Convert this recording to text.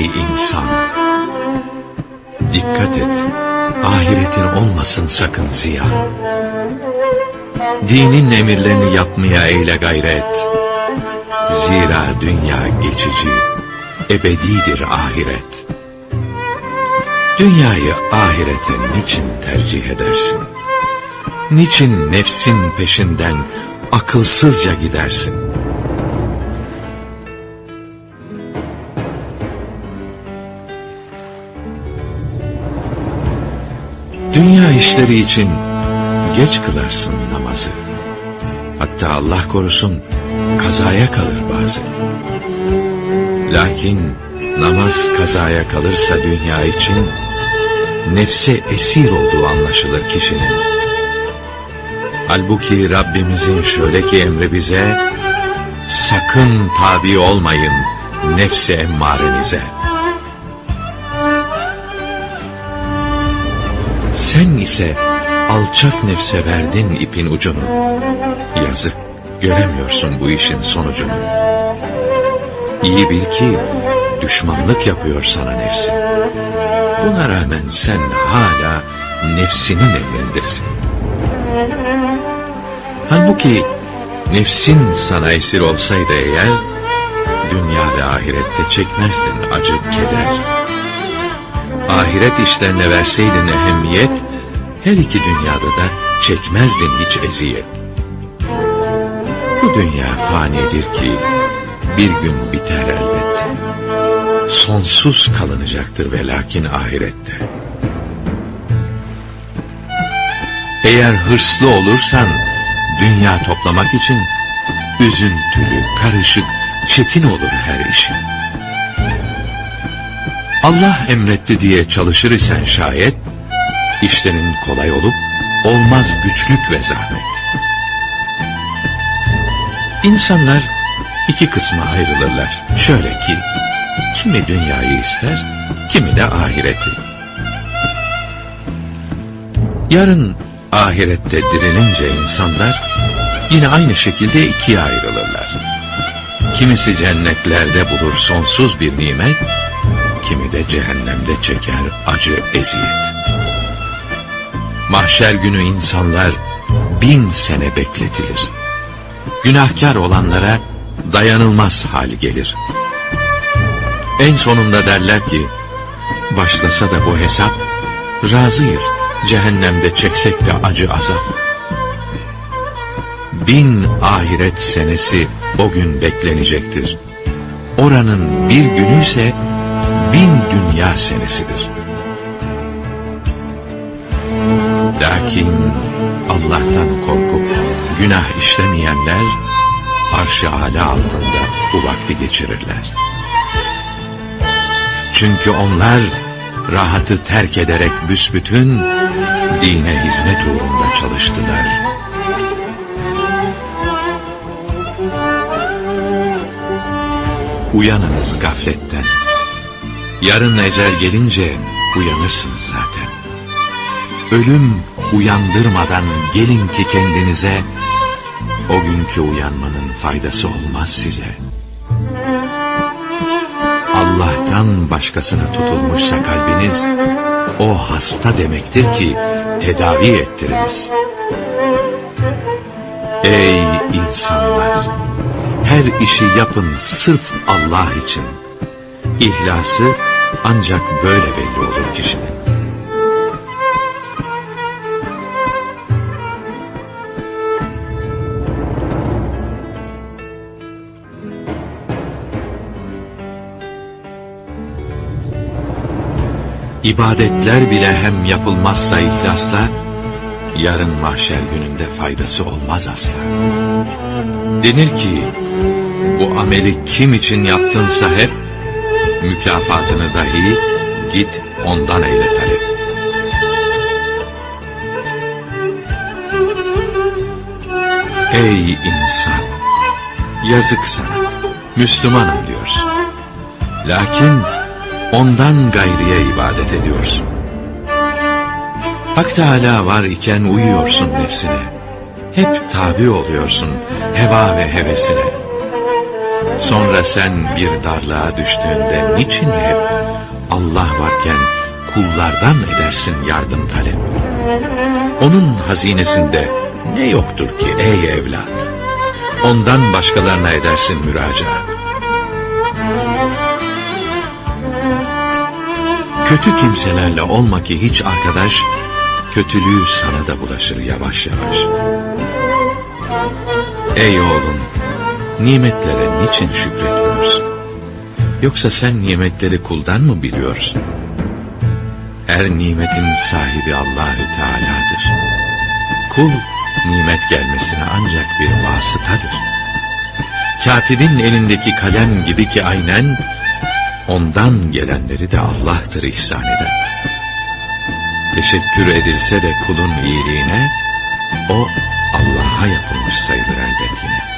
Ey insan! Dikkat et, ahiretin olmasın sakın ziyan. Dinin emirlerini yapmaya eyle gayret. Zira dünya geçici, ebedidir ahiret. Dünyayı ahirete niçin tercih edersin? Niçin nefsin peşinden akılsızca gidersin? İşleri için geç kılarsın namazı. Hatta Allah korusun kazaya kalır bazen. Lakin namaz kazaya kalırsa dünya için nefse esir olduğu anlaşılır kişinin. Halbuki Rabbimizin şöyle ki emri bize, sakın tabi olmayın nefse emmarenize. Sen ise alçak nefse verdin ipin ucunu. Yazık, göremiyorsun bu işin sonucunu. İyi bil ki düşmanlık yapıyor sana nefsin. Buna rağmen sen hala nefsinin emrindesin. Halbuki nefsin sana esir olsaydı eğer, dünya ve ahirette çekmezdin acı keder. Ahiret işlerine verseydin ehemmiyet, her iki dünyada da çekmezdin hiç eziyet. Bu dünya fanidir ki bir gün biter elbette. Sonsuz kalınacaktır ve lakin ahirette. Eğer hırslı olursan dünya toplamak için üzüntülü, karışık, çetin olur her işin. Allah emretti diye çalışır isen şayet, işlerin kolay olup, olmaz güçlük ve zahmet. İnsanlar iki kısma ayrılırlar. Şöyle ki, kimi dünyayı ister, kimi de ahireti. Yarın ahirette dirilince insanlar, yine aynı şekilde ikiye ayrılırlar. Kimisi cennetlerde bulur sonsuz bir nimet, kimi de cehennemde çeker acı eziyet. Mahşer günü insanlar bin sene bekletilir. Günahkar olanlara dayanılmaz hal gelir. En sonunda derler ki, başlasa da bu hesap, razıyız cehennemde çeksek de acı azap. Bin ahiret senesi o gün beklenecektir. Oranın bir günü ise bin dünya senesidir. Lakin Allah'tan korkup günah işlemeyenler arş-ı âlâ altında bu vakti geçirirler. Çünkü onlar rahatı terk ederek büsbütün dine hizmet uğrunda çalıştılar. Uyanınız gafletten. Yarın ecel gelince uyanırsınız zaten. Ölüm uyandırmadan gelin ki kendinize, o günkü uyanmanın faydası olmaz size. Allah'tan başkasına tutulmuşsa kalbiniz, o hasta demektir ki tedavi ettiriniz. Ey insanlar! Her işi yapın sırf Allah için. İhlası ancak böyle belli olur kişinin. İbadetler bile hem yapılmazsa ihlasla, yarın mahşer gününde faydası olmaz asla. Denir ki, bu ameli kim için yaptınsa hep, mükafatını dahi git ondan eyle talep. Ey insan! Yazık sana, Müslümanım diyorsun. Lakin ondan gayriye ibadet ediyorsun. Hak Teâlâ var iken uyuyorsun nefsine. Hep tabi oluyorsun heva ve hevesine. Sonra sen bir darlığa düştüğünde niçin hep Allah varken kullardan edersin yardım talep? Onun hazinesinde ne yoktur ki ey evlat? Ondan başkalarına edersin müracaat. Kötü kimselerle olma ki hiç arkadaş, kötülüğü sana da bulaşır yavaş yavaş. Ey oğlum, nimetlere niçin şükretmiyorsun? Yoksa sen nimetleri kuldan mı biliyorsun? Her nimetin sahibi Allahü Teala'dır. Kul, nimet gelmesine ancak bir vasıtadır. Katibin elindeki kalem gibi ki aynen, ondan gelenleri de Allah'tır ihsan eden. Teşekkür edilse de kulun iyiliğine, o Allah'a yapılmış sayılır elbet yine.